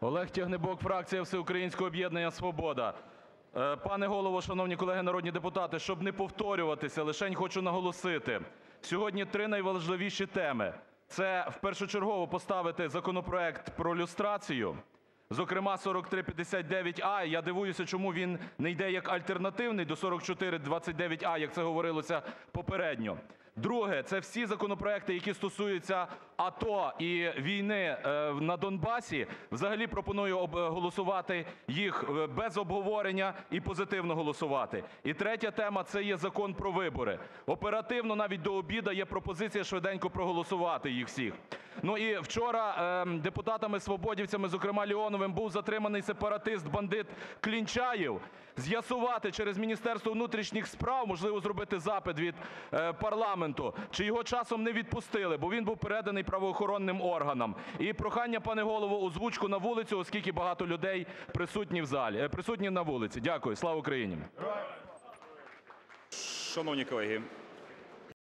Олег Тягнибок, фракція Всеукраїнського об'єднання "Свобода". Е, Пане Голово, шановні колеги народні депутати, щоб не повторюватися, лишень хочу наголосити: сьогодні три найважливіші теми. Це першочергово поставити законопроект про люстрацію, зокрема 4359а. Я дивуюся, чому він не йде як альтернативний до 4429а, як це говорилося попередньо. Друге. Це всі законопроекти, які стосуються АТО і війни е, на Донбасі. Взагалі пропоную об- голосувати їх е, без обговорення і позитивно голосувати. І третя тема – це є Закон про вибори. Оперативно, навіть до обіду, є пропозиція швиденько проголосувати їх всіх. Ну і вчора ем, депутатами-свободівцями, зокрема Леоновим, був затриманий сепаратист, бандит Клінчаєв. З'ясувати через Міністерство внутрішніх справ, можливо, зробити запит від е, парламенту, чи його часом не відпустили, бо він був переданий правоохоронним органам. І прохання, пане Голово, озвучку на вулицю, оскільки багато людей присутні в залі, е, присутні на вулиці. Дякую. Слава Україні! Шановні колеги,